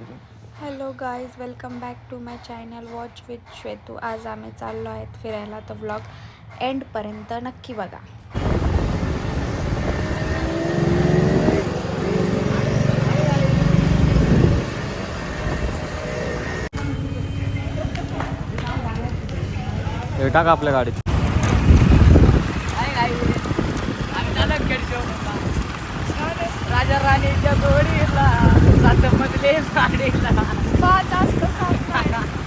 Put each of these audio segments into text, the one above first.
Hello guys welcome back to my channel watch with Shwetu आज आम्ही चाललो आहेत फिरायला तर व्लॉग एंडपर्यंत नक्की बघा. हे टाका आपल्या गाडीत. राजा राणीच्या जोडीला सात मधले साडीला पाच असतो सात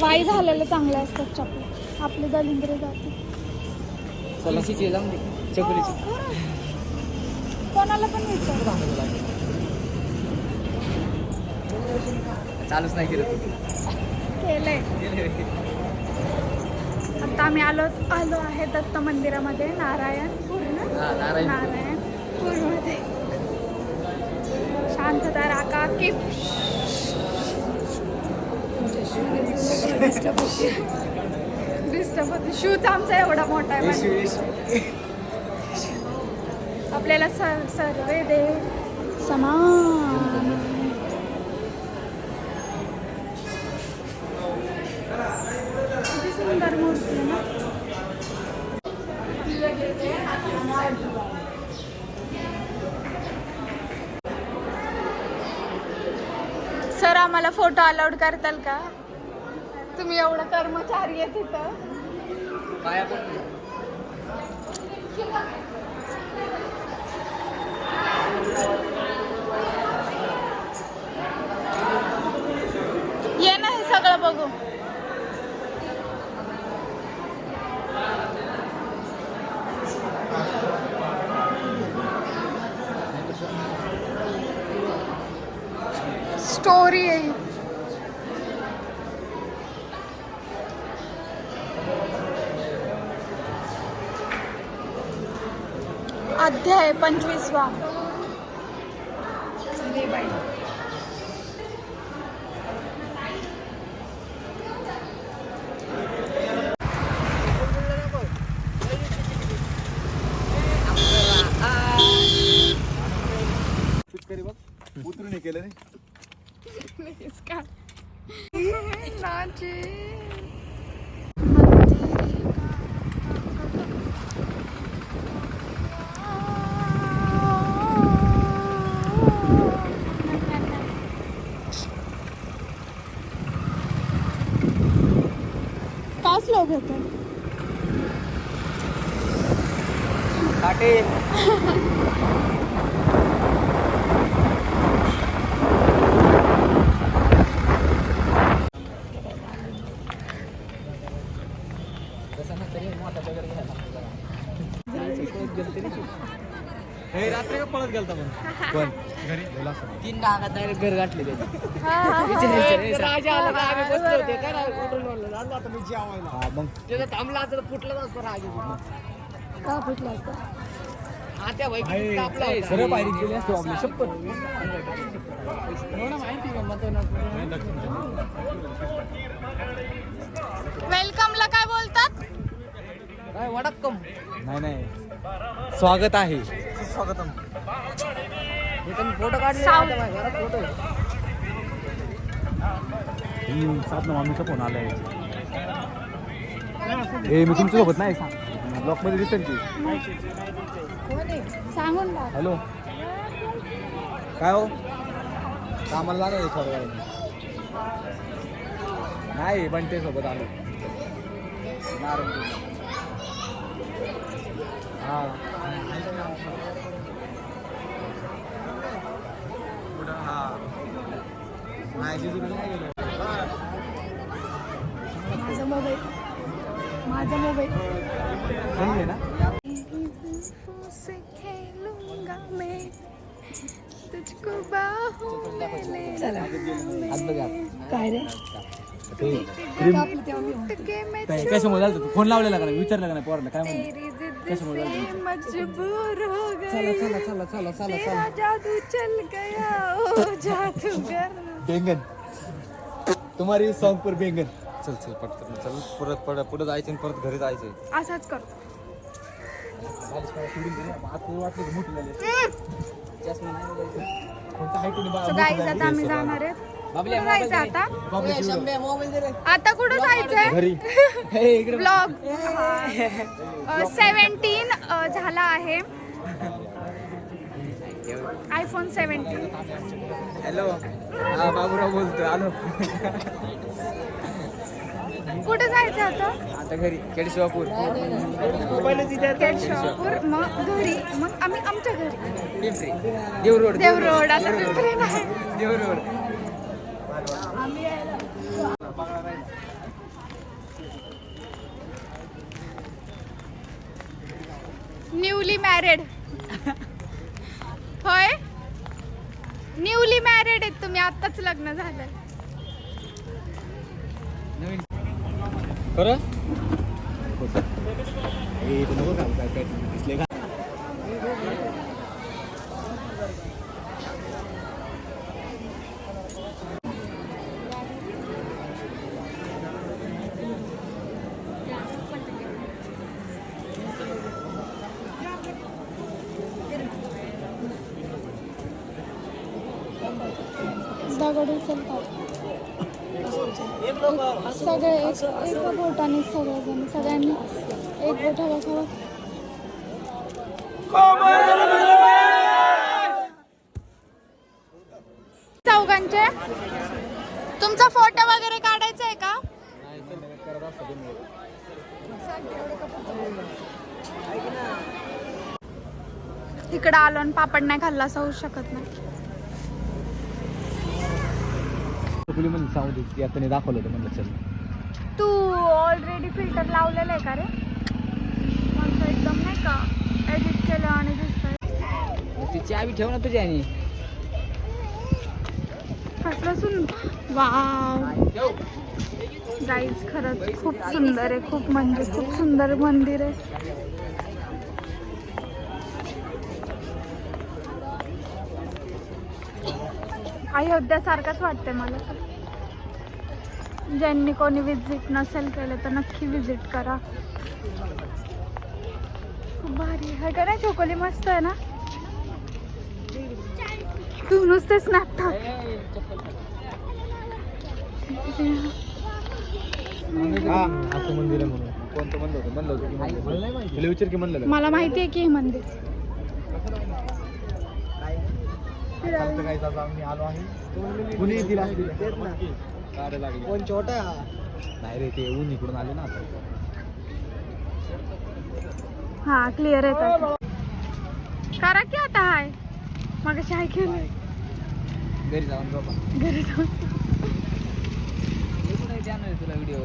वाई झालेलं चांगले असतात चपले आपले दलिंद्र जाते. कोणाला पण विचार चालूच नाही केलं केलंय. आता आम्ही आलो आलो आहे दत्त मंदिरामध्ये नारायण पूर्ण. हा, नारायण. पूरमध्ये शांतता राखा. की डिस्टर्ब होते शूज आमचा एवढा मोठा आहे आपल्याला सर सर्वे दे. समान. किती सुंदर मूर्ती ना सर आम्हाला फोटो अलाउड करताल का? तुम्ही एवढं कर्मचारी आहे तिथं. ये ना हे सगळं बघू. स्टोरी है। अध्याय पंचवीसवा। उतरून तीन डागात डायरेक्ट घर गाठले त्याचे. राजा आला का? आम्ही बसलो होते काय उठून बोललो, आता मी जेवायला. हा मग. त्याचं थांबला तर फुटलं असतं राजा. का फुटला असता? त्या वैकी कापला होता. सरळ पायरी केली असतो आपली शपथ. एवढं माहिती का मग तो नको. वेलकमला काय बोलतात? काय वडक्कम नाही नाही. स्वागत आहे. स्वागतम. फोटो काढले घरात फोटो आहे. साधना मामीचा फोन आलाय. ए मी तुमच्यासोबत नाही ब्लॉकमध्ये दिसेल की सांगून हॅलो. काय हो? कामाला आहे थोड्या वेळाने. नाही बंटे सोबत आलो. हा कुठं हा नाही जिजूकडे नाही गेलो माझा मोबाईल. माझा मोबाईल. काय रे? फोन लावलेला का नाही? विचारलं का नाही पोराला काय म्हणलं? कशामुळे से मजबूर हो चला गई. चला चला चला चला तेरा जादू चल गया ओ जादूगर बेंगन. तुम्हारी सॉन्ग पर बेंगन. चल चल पटकन चल परत परत पुढे जायचं आणि परत घरी जायचं असाच कर. वाटलं मोठी झाली कोणतं height आणि बा- सो मोठी गाईज झाली. आता आम्ही जाणार आहेत. कुठं जायचं आता? कुठं जायचंय? ब्लॉग सेवन्टीन झाला आहे. आयफोन सेवन्टीन हॅलो बाबूराव बोलतोय. आलो. कुठं जायचं आता? आता घरी केडशिवापूर. केशवापूर मग घरी. मग आम्ही आमच्या घरी. Pimpri Dev road Dev road. आता पिंपरी नाही देव रोड न्यूली मॅरिड होय? न्यूली मॅरिड आहेत तुम्ही आताच लग्न झालं. खरं ए तू नको काम काय काय दिसले का दगड उचलतात सगळे एक एका बोटाने सगळेजण सगळ्यांनी एक बोटा बसावं. चौघांचे? तुमचा फोटो वगैरे काढायचा आहे का? इकडं आलो आणि पापड नाही खाल्ला असं होऊ शकत नाही. तुला म्हणजे सांगू दे की आता दाखवलं होतं म्हणलं चल. तू ऑलरेडी फिल्टर लावलेलं आहे का रे? एकदम नाही का एडिट केलं आणि दिसतंय. ती चावी ठेव ना तुझ्या आणि वाव. गाईज खरंच खूप सुंदर आहे खूप म्हणजे खूप सुंदर मंदिर आहे. अयोध्यासारखंच वाटतंय मला. ज्यांनी कोणी विजिट नसेल केलं तर नक्की विजिट करा. खूप भारी आहे. का नाही चोकोली मस्त आहे ना? तू नुसते स्नॅप टाक हा? मला माहिती. आहे की हे मंदिर. आलो आहे. गाड्या लागली. कोण छोटा नाही रे ते ऊन इकडून आले ना आता. हा क्लिअर येतात करा की आता हाय. मग हाय केलं घरी जाऊन बाबा घरी जाऊन. तुला व्हिडिओ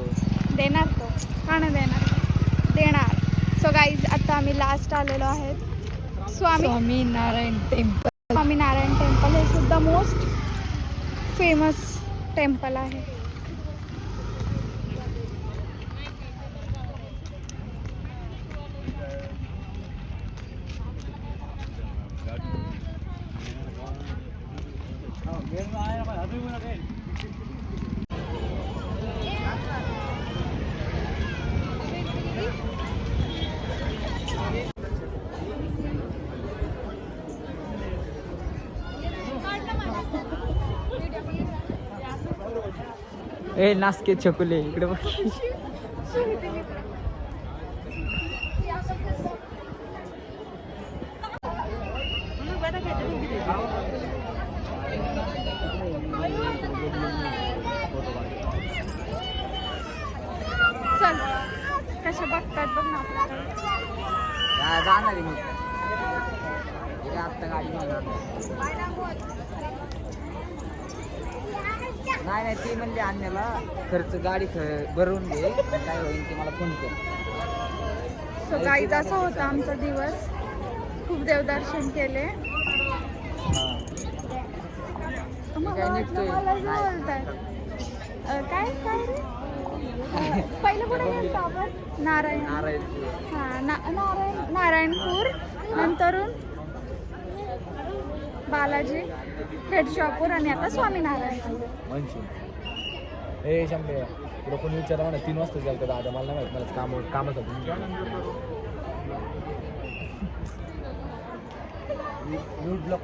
देणार तो. का नाही देणार देणार. सो गाईज आता आम्ही लास्ट आलेलो आहेत. स्वामी स्वामी नारायण टेम्पल स्वामीनारायण टेम्पल हे सुद्धा मोस्ट फेमस टेम्पल आहे. ए नासके छकुले इकडे बघ. चल कशा बघतात बघ ना. जाणार आहे मी आत्ता गाडी नाही नाही ती म्हणली आणण्याला खर्च गाडी ख- भरून घे काय होईल ते मला फोन कर सो गाईज असा होता आमचा दिवस खूप देवदर्शन केले काय वाटलं निघतोय? मला जे नाही. बोलताय. अं, काय काय रे? अं, पहिलं कुठे गेलतो आपण नारायण नारायण हा ना नारायण नारायणपूर नंतरून बालाजी हेड शॉपूर आणि आता स्वामीनारायण. म्हणशी ए शंभे. तुला कोणी विचारा म्हणा तीन वाजता जाईल का दादा. मला नाही माहीत मला काम कामच म्यूट ब्लॉक